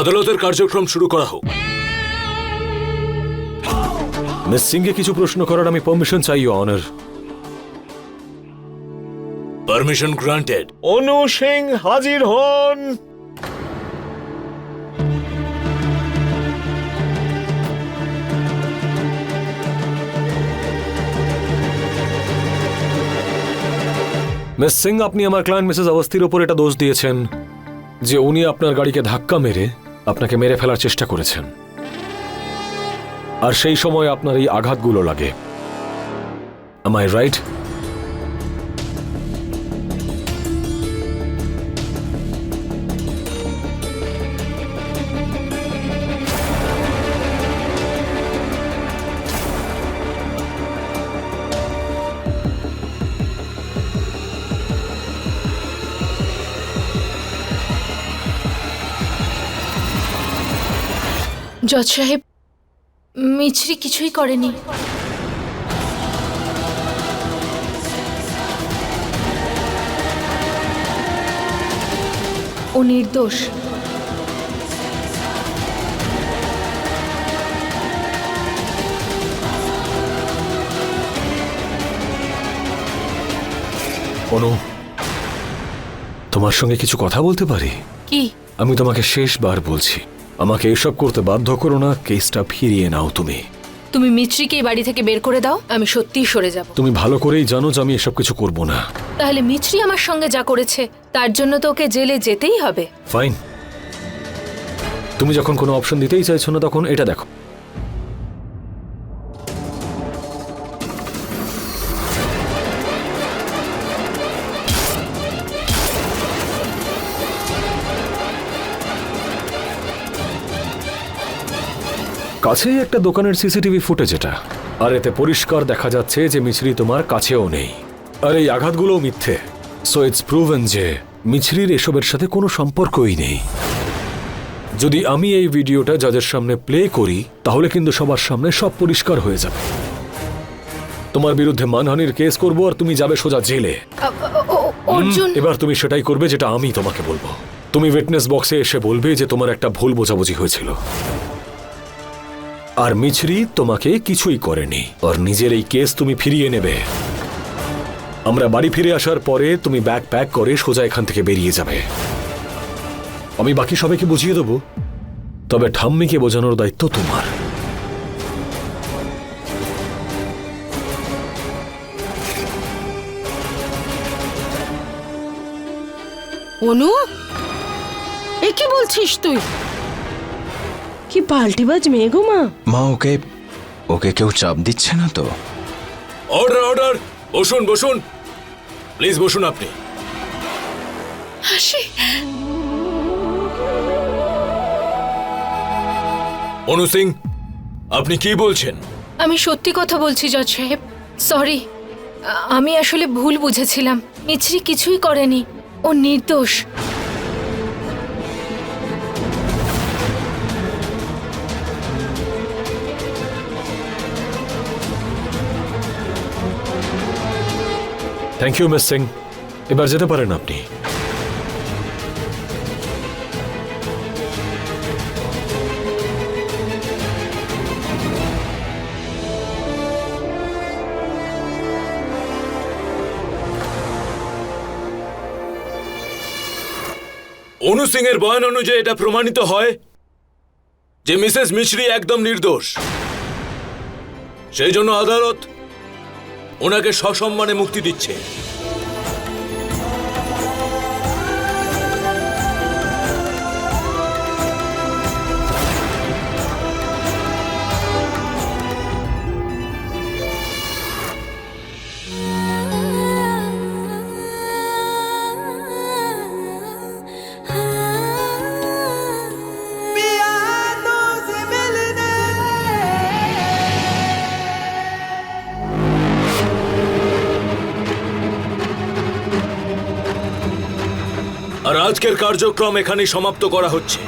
আদালতের কার্যক্রম শুরু করা হোক। মিস সিংকে কিছু প্রশ্ন করার আমি পারমিশন চাই honour permission granted Anu Singh হাজির হন। মিস সিং আপনি আমার ক্লায়েন্ট মিসেস অবস্থির ওপর এটা দোষ দিয়েছেন যে উনি আপনার গাড়িকে ধাক্কা মেরে আপনাকে মেরে ফেলার চেষ্টা করেছেন। আর সেই সময় আপনার এই আঘাতগুলো লাগে। আমায় রাইট জজ সাহেব মিছরি কিছুই করেনি। ও নির্দোষ। অনু তোমার সঙ্গে কিছু কথা বলতে পারি? কি? আমি তোমাকে শেষবার বলছি। আমাকে এসব করতে বাধ্য করো না কেসটা ফিরিয়ে নাও তুমি। তুমি মিছরিকে এই বাড়ি থেকে বের করে দাও আমি সত্যিই সরে যাব। তুমি ভালো করেই জানো যে আমি এসব কিছু করব না। তাহলে মিছরি আমার সঙ্গে যা করেছে তার জন্য তো ওকে জেলে যেতেই হবে। ফাইন। তুমি যখন কোনো অপশন দিতেই চাইছো না তখন এটা দেখো। কাছেই একটা দোকানের সিসিটিভি ফুটেজ এটা। আর এতে পরিষ্কার দেখা যাচ্ছে যে মিছরি তোমার কাছেও নেই। আর এই আঘাতগুলো মিথ্যে। সো ইটস প্রুভেন যে মিছরির এসবের সাথে কোনো সম্পর্কই নেই। যদি আমি এই ভিডিওটা যাদের সামনে প্লে করি তাহলে কিন্তু সবার সামনে সব পরিষ্কার হয়ে যাবে। তোমার বিরুদ্ধে মানহানির কেস করব আর তুমি যাবে সোজা জেলে। এবার তুমি সেটাই করবে যেটা আমি তোমাকে বলব। তুমি উইটনেস বক্সে এসে বলবে যে তোমার একটা ভুল বোঝাবুঝি হয়েছিল। আর মিছরি তোমাকে কিছুই করেনি। আর নিজের এই কেস তুমি ফিরিয়ে নেবে। আমরা বাড়ি ফিরে আসার পরে তুমি ব্যাগ প্যাক করে সোজা এখান থেকে বেরিয়ে যাবে। আমি বাকি সবাইকে বুঝিয়ে দেবো। তবে ঠাম্মিকে বোঝানোর দায়িত্ব তোমার। অনু? এ কি বলছিস তুই? কি পাল্টিবাজ মেয়ে গো মা? মা ওকে ওকে কেউ চাপ দিচ্ছে না তো? অর্ডার অর্ডার বসুন বসুন! প্লিজ বসুন আপনি। হাসি। অনু সিং আপনি কি বলছেন? আমি সত্যি কথা বলছি জজ সাহেব। সরি আমি আসলে ভুল বুঝেছিলাম। মিছরি কিছুই করেনি। ও নির্দোষ। থ্যাংক ইউ মিস সিং এবার যেতে পারেন আপনি। অনু সিং এর বয়ান অনুযায়ী এটা প্রমাণিত হয় যে মিসেস মিশ্রি একদম নির্দোষ। সেই জন্য আদালত ওনাকে সসম্মানে মুক্তি দিচ্ছে। আজকের কার্যক্রম এখানে সমাপ্ত করা হচ্ছে।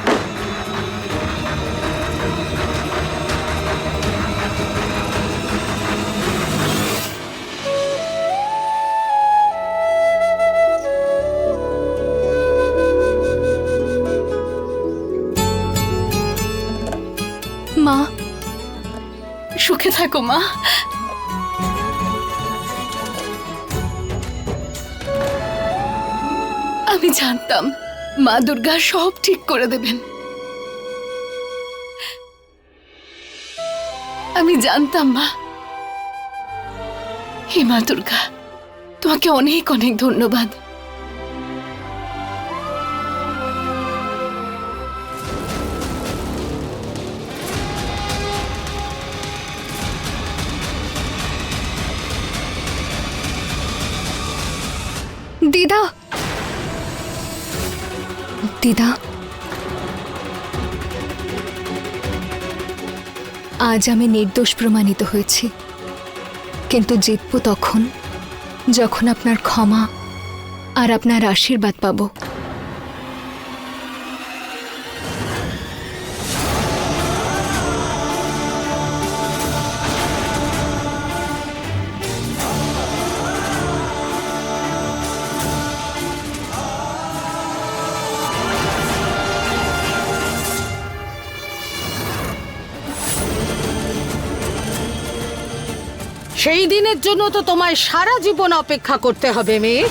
মা সুখে থাকো মা। আমি জানতাম মা দুর্গা সব ঠিক করে দেবেন। আমি জানতাম, মা। হে মা দুর্গা, তোমাকে অনেক অনেক ধন্যবাদ। দিদা দিদা। আজ আমি নির্দোষ প্রমাণিত হয়েছি। কিন্তু জিতব তখন, যখন আপনার ক্ষমা আর আপনার আশীর্বাদ পাবো। সেই দিনের জন্য তো তোমায় সারা জীবন অপেক্ষা করতে হবে মেয়ে।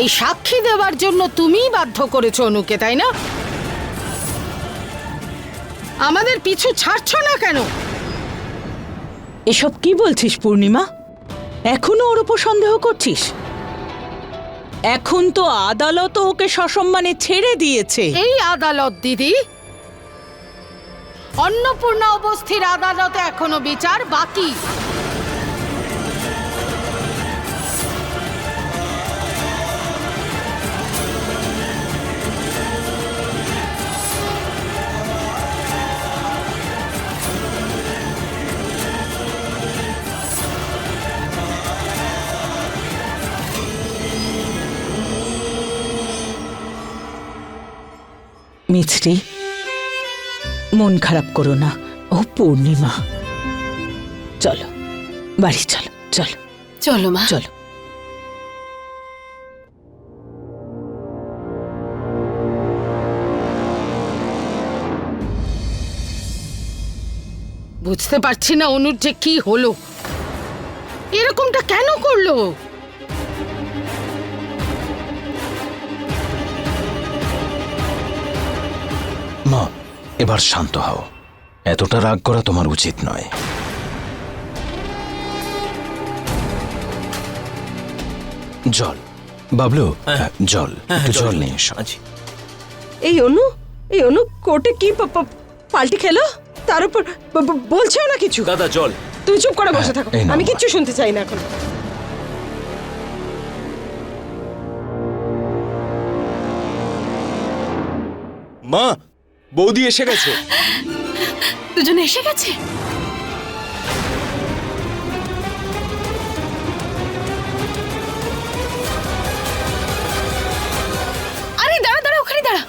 এই সাক্ষী দেওয়ার জন্য তুমিই বাধ্য করেছ অনুকে তাই না? আমাদের পিছু ছাড়ছো না কেন? এসব কি বলছিস পূর্ণিমা? এখনও ওর উপর সন্দেহ করছিস? এখন তো আদালত ওকে সসম্মানে ছেড়ে দিয়েছে। এই আদালত দিদি। অন্নপূর্ণা অবস্থির আদালতে এখনও বিচার বাকি। মিছরি মন খারাপ করো না। ও পূর্ণিমা। চলো বাড়ি চলো চলো। চলো মা। চলো। বুঝতে পারছি না অনুর যে কি হলো। এরকমটা কেন করল? এবার শান্ত হও। এতটা রাগ করা তোমার উচিত নয়। জল। বাবলু হ্যাঁ, জল। একটু জল নিয়ে এসো। এই অনু এই অনু কোর্টে কি পাল্টি খেলো? তার উপর ব- ব- বলছেও না কিছু? দাদা জল। তুমি চুপ করে বসে হ্যাঁ, থাকো। আমি। কিচ্ছু শুনতে চাই না এখন। মা বৌদি এসে গেছে। দুজনে এসে গেছে? আরে দাঁড়া দাঁড়া ওখানে দাঁড়া।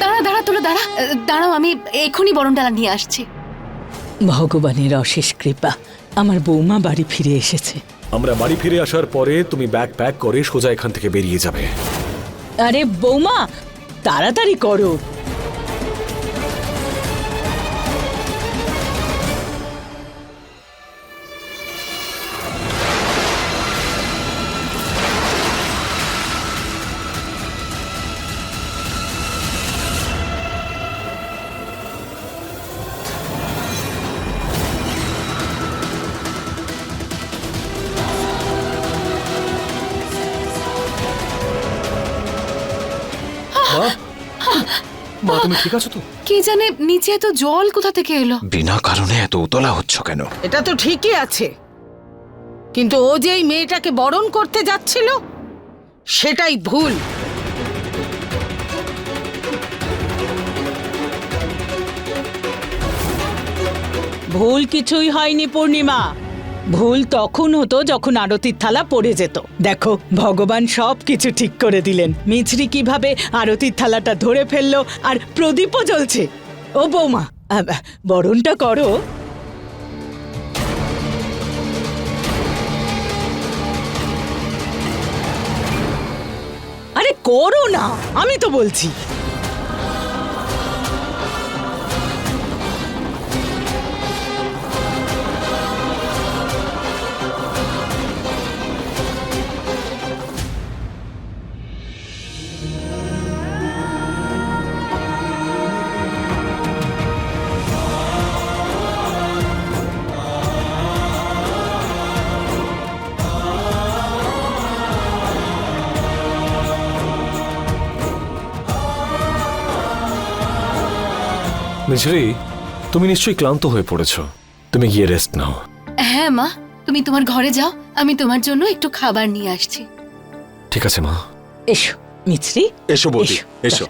দাঁড়া দাঁড়া তোরা দাঁড়া। দাঁড়াও আমি এক্ষুনি বরণ ডালা নিয়ে আসছি। ভগবানের অশেষ কৃপা আমার বৌমা বাড়ি ফিরে এসেছে। আমরা বাড়ি ফিরে আসার পরে তুমি ব্যাগ প্যাক করে সোজা এখান থেকে বেরিয়ে যাবে। আরে বৌমা তাড়াতাড়ি করো। তুমি ঠিক আছো তো? কে জানে নিচে এত জল কোথা থেকে এলো? বিনা কারণে এত উতলা হচ্ছ কেন? এটা তো ঠিকই আছে। কিন্তু ও যে এই মেয়েটাকে বরণ করতে যাচ্ছিল সেটাই ভুল। ভুল কিছুই হয়নি পূর্ণিমা। ভুল তখন হতো যখন আরতির থালা পড়ে যেত। দেখো, ভগবান সব কিছু ঠিক করে দিলেন। মিছরি কীভাবে আরতির থালাটা ধরে ফেলল আর প্রদীপও জ্বলছে। ও বৌমা বরণটা করো। আরে করো না, আমি তো বলছি। মিছরি তুমি নিশ্চয়ই ক্লান্ত হয়ে পড়েছো। তুমি গিয়ে রেস্ট নাও। হ্যাঁ মা। তুমি তোমার ঘরে যাও আমি তোমার জন্য একটু খাবার নিয়ে আসছি। ঠিক আছে মা। এসো মিছরি। এসো বৌদি এসো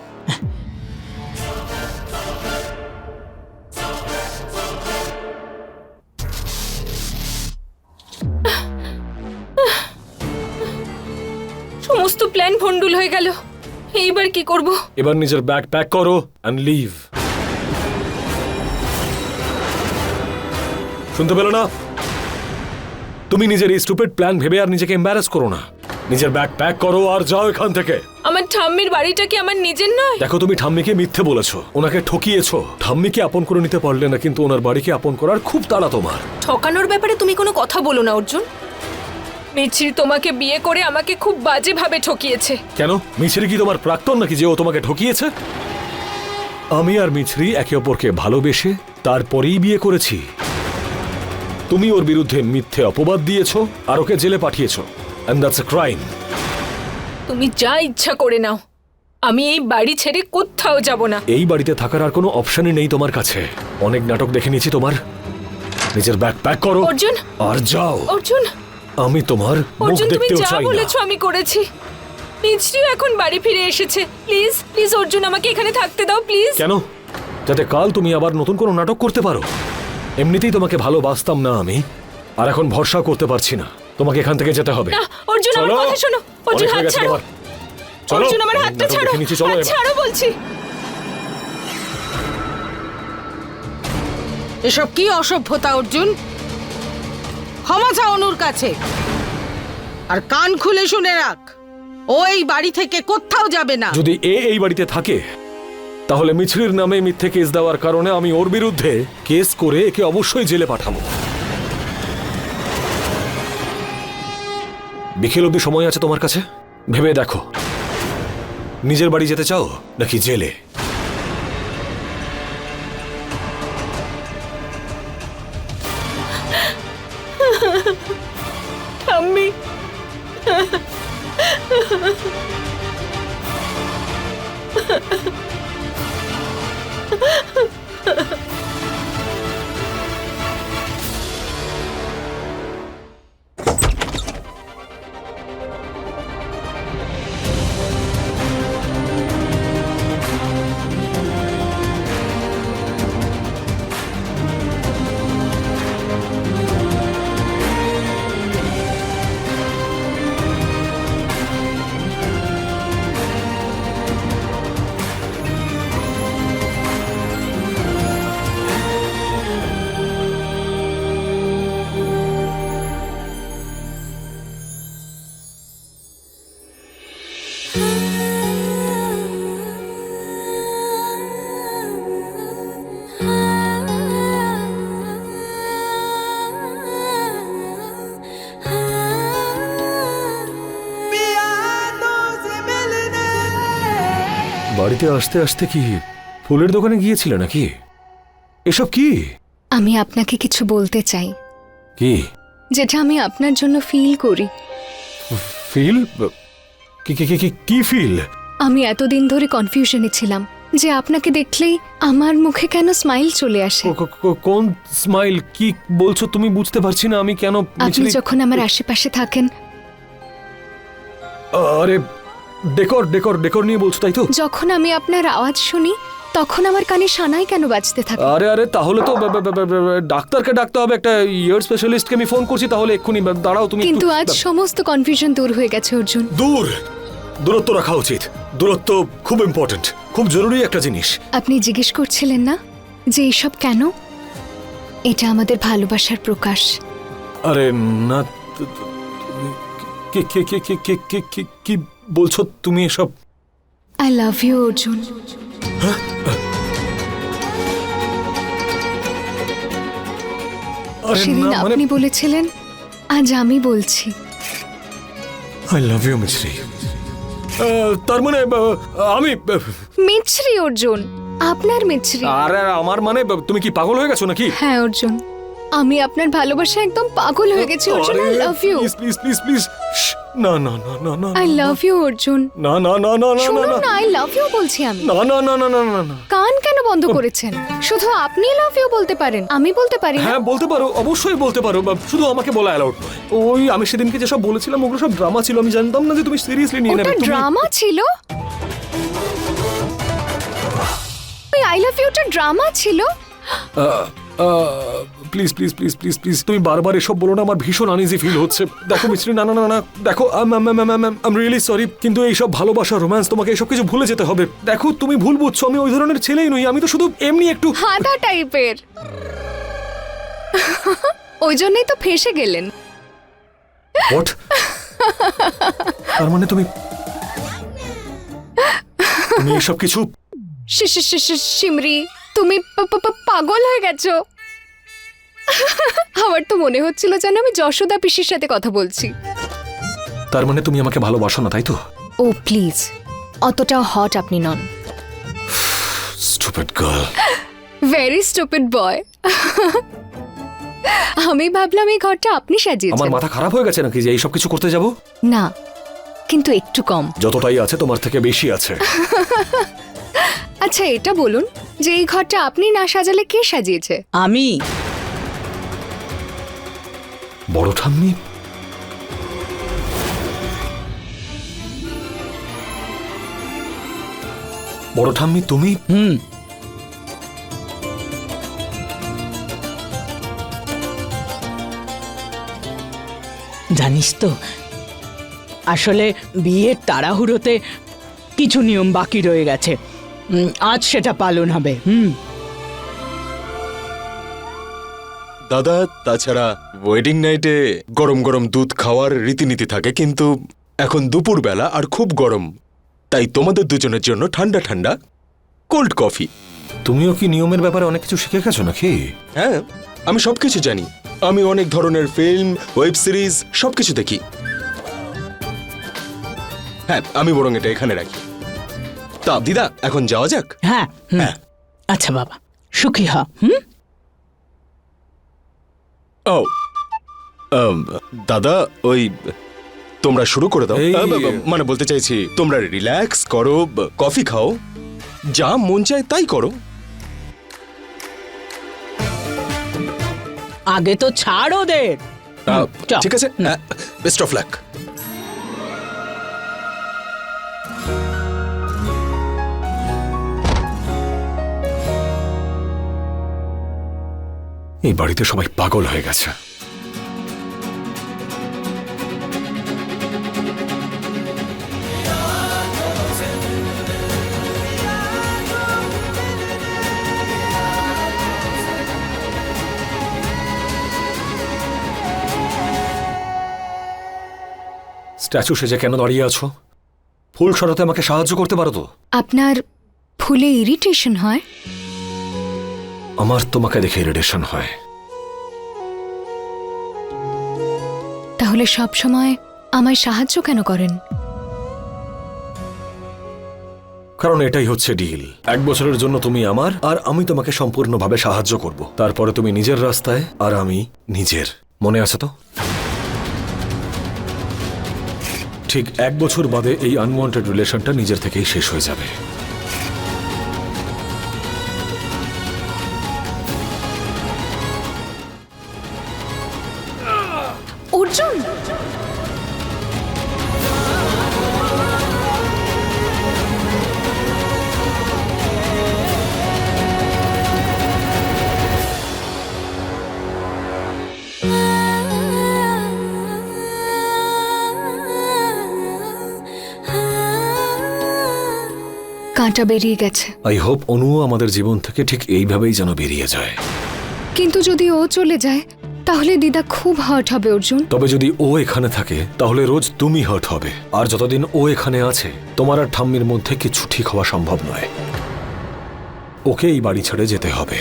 সমস্ত প্ল্যান ভন্ডুল হয়ে গেল। এইবার কি করব? এবার নিজের ব্যাগ প্যাক করো অ্যান্ড লিভ শুনতে পেল না? তুমি নিজের এই স্টুপিড প্ল্যান ভেবে আর নিজেকে এম্বারাস করো না। নিজের ব্যাগ প্যাক করো আর যাও এখান থেকে। আমার ঠাম্মির বাড়িটা কি আমার নিজের নয়? দেখো তুমি ঠাম্মিকে মিথ্যে বলেছ ওনাকে ঠকিয়েছো। ঠাম্মিকে আপন করে নিতে পারলে না কিন্তু ওনার বাড়িকে আপন করার খুব তাড়া তোমার। ঠকানোর ব্যাপারে তুমি কোনো কথা বলো না অর্জুন। মিছরি তোমাকে বিয়ে করে আমাকে খুব বাজেভাবে ঠকিয়েছে। কেন? মিছরি কি তোমার প্রাক্তন নাকি যে ও তোমাকে ঠকিয়েছে? আমি আর মিছরি একে অপরকে ভালোবেসে তারপরেই বিয়ে করেছি। তুমি ওর বিরুদ্ধে মিথ্যে অপবাদ দিয়েছ আর ওকে জেলে পাঠিয়েছো। অ্যান্ড দ্যাটস এ ক্রাইম তুমি যা ইচ্ছা করে নাও। আমি এই বাড়ি ছেড়ে কোথাও যাব না। এই বাড়িতে থাকার আর কোনো অপশনই নেই তোমার কাছে। অনেক নাটক দেখে নিয়েছি তোমার। নিজের ব্যাগ প্যাক করো। অর্জুন! আর যাও। অর্জুন! আমি তোমার মুখ অর্জুন তুমি দেখতেও যা চাই না। বলেছ আমি করেছি। মিছরিও এখন বাড়ি ফিরে এসেছে। প্লিজ প্লিজ অর্জুন আমাকে এখানে থাকতে দাও প্লিজ। কেন? যাতে কাল তুমি আবার নতুন কোনো নাটক করতে পারো। এমনিতেই তোমাকে ভালোবাসতাম না আমি আর এখন ভরসা করতে পারছি না। তোমাকে এখান থেকে যেতে হবে। না অর্জুন আমার কথা শোনো। অর্জুন হাত ছাড়ো। অর্জুন আমার হাতটা ছাড়ো দেখে নিচ্ছি, চলো হাত ছাড়ো বলছি। এসব কি অসভ্যতা অর্জুন? ক্ষমা চা অনুর কাছে। আর কান খুলে শুনে রাখ। ও এই বাড়ি থেকে কোথাও যাবে না। যদি এ এই বাড়িতে থাকে তাহলে মিছরির নামে মিথ্যে কেস দেওয়ার কারণে আমি ওর বিরুদ্ধে কেস করে একে অবশ্যই জেলে পাঠাবো। বিকেল অবধি সময় আছে তোমার কাছে? ভেবে দেখো। নিজের বাড়ি যেতে চাও নাকি জেলে? ঠাম্মি বাড়িতে আসতে আসতে কি ফুলের দোকানে গিয়েছিলে নাকি? এসব কি? আমি আপনাকে কিছু বলতে চাই। কি? যেটা আমি আপনার জন্য ফিল করি। ফিল কি কি কি কি ফিল আমি এতদিন ধরে কনফিউশনে ছিলাম যে আপনাকে দেখলেই আমার মুখে কেন স্মাইল চলে আসে? কোন স্মাইল কি বলছো তুমি বুঝতে পারছি না আমি কেন আপনি যখন আমার আশেপাশে থাকেন আরে ডেকর ডেকর ডেকর নিয়ে বলছো তাই তো? যখন আমি আপনার আওয়াজ শুনি তখন আমার কানে সানাই কেন বাজতে থাকে? আরে আরে তাহলে তো ডাক্তারকে ডাকতে হবে একটা ইয়ার স্পেশালিস্টকে আমি ফোন করছি তাহলে এক্ষুনি দাঁড়াও তুমি কিন্তু আজ সমস্ত কনফিউশন দূর হয়ে গেছে অর্জুন। দূর! দূরত্ব রাখা উচিত। দূরত্ব খুব ইম্পর্ট্যান্ট খুব জরুরি একটা জিনিস। আপনি জিজ্ঞেস করছিলেন না যে এইসব কেন? এটা আমাদের ভালোবাসার প্রকাশ। আরে না কি কি কি কি কি- কি বলছো তুমি এসব? I love you Arjun. সেদিন মানে আপনি বলেছিলেন আজ আমি বলছি। আই লাভ ইউ মিছরি। তার মানে আমি মিছরি অর্জুন। আপনার মিছরি। আরে আমার মানে তুমি কি পাগল হয়ে গেছো নাকি? হ্যাঁ অর্জুন। আমি আপনার ভালোবাসা একদম পাগল হয়ে গেছি Arjun. I love you please please please please না না না না না আই লাভ ইউ অর্জুন না না না না না শুনুন না আই লাভ ইউ বলছি আমি না না না না না না না কান কেন বন্ধ করেছেন শুধু আপনি লাভ ইউ বলতে পারেন আমি বলতে পারি না হ্যাঁ বলতে পারো অবশ্যই বলতে পারো শুধু আমাকে বলা অ্যালাউড নয় ওই আমি সেদিনকে যেসব বলেছিলাম ওগুলো সব ড্রামা ছিল আমি জানতাম না যে তুমি সিরিয়াসলি নিয়ে নেবে ড্রামা ছিল আই লাভ ইউটা ড্রামা ছিল please please please please please তুমি বারবার এসব বলো না আমার ভীষণ আনইজি ফিল হচ্ছে। দেখো মিস্ত্রি না না না না দেখো আম রিয়েলি সরি কিন্তু এইসব ভালোবাসা রোম্যান্স তোমাকে এসব কিছু ভুলে যেতে হবে। দেখো তুমি ভুল বুঝছ আমি ওই ধরনের ছেলেই নই আমি তো শুধু এমনি একটু হাদা টাইপের। ওই জন্যই তো ফেসে গেলেন। হোয়াট তার মানে তুমি তুমি এসব কিছু শি- শি- শি- শি- সিমরি তুমি পাগল হয়ে গেছো। আমার তো মনে হচ্ছিল যেন আমি যশোদা পিসির সাথে কথা বলছি। তার মানে তুমি আমাকে ভালোবাসো না তাই তো? ও প্লিজ। অতটাও হট আপনি নন। Stupid girl very stupid boy আমি ভাবলাম এই ঘরটা আপনি আমার সাজিয়েছেন মাথা খারাপ হয়ে গেছে নাকি যে এইসব কিছু করতে যাব? না কিন্তু একটু কম। যতটাই আছে তোমার থেকে বেশি আছে। আচ্ছা এটা বলুন যে এই ঘরটা আপনি না সাজালে কে সাজিয়েছে? আমি? বড় ঠাম্মি? বড় ঠাম্মি, তুমি? হুম। জানিস তো, আসলে বিয়ের তাড়াহুড়োতে কিছু নিয়ম বাকি রয়ে গেছে। আজ সেটা পালন হবে, হুম। দাদা তাছাড়া ওয়েডিং নাইটে গরম গরম দুধ খাওয়ার রীতিনীতি থাকে কিন্তু এখন দুপুরবেলা আর খুব গরম। তাই তোমাদের দুজনের জন্য ঠান্ডা ঠান্ডা কোল্ড কফি তুমিও কি নিয়মের ব্যাপারে অনেক কিছু শিখে গেছো নাকি? হ্যাঁ আমি সবকিছু জানি। আমি অনেক ধরনের ফিল্ম ওয়েব সিরিজ সবকিছু দেখি। হ্যাঁ আমি বরং এটা এখানে রাখি। তা দিদা এখন যাওয়া যাক? হ্যাঁ হ্যাঁ। আচ্ছা বাবা। সুখী হ হুম? ও আম, দাদা ওই তোমরা শুরু করে দাও। এই- আ, বা- বা- মানে বলতে চাইছি তোমরা রিল্যাক্স করো ব- কফি খাও যা মন চায় তাই করো। আগে তো ছাড় ওদের। আ, চল। ঠিক আছে বেস্ট অফ লাক এই বাড়িতে সবাই পাগল হয়ে গেছে। স্ট্যাচু সেজে কেন দাঁড়িয়ে আছো? ফুল সরাতে আমাকে সাহায্য করতে পারো তো? আপনার ফুলে ইরিটেশন হয়? আমার তোমাকে দেখে রেডিয়েশন হয়। তাহলে সব সময় আমায় সাহায্য কেন করেন? কারণ এটাই হচ্ছে ডিল এক বছরের জন্য তুমি আমার আর আমি তোমাকে সম্পূর্ণভাবে সাহায্য করব। তারপরে তুমি নিজের রাস্তায় আর আমি নিজের। মনে আছে তো? ঠিক এক বছর বাদে এই আনওয়ান্টেড রিলেশনটা নিজের থেকেই শেষ হয়ে যাবে। কাঁটা বেরিয়ে গেছে। আই হোপ অনুও আমাদের জীবন থেকে ঠিক এইভাবেই যেন বেরিয়ে যায়। কিন্তু যদি ও চলে যায় তাহলে দিদা খুব হার্ট হবে অর্জুন। তবে যদি ও এখানে থাকে তাহলে রোজ তুমি হার্ট হবে। আর যতদিন ও এখানে আছে তোমার আর ঠাম্মির মধ্যে কিছু ঠিক হওয়া সম্ভব নয়। ওকে এই বাড়ি ছেড়ে যেতে হবে।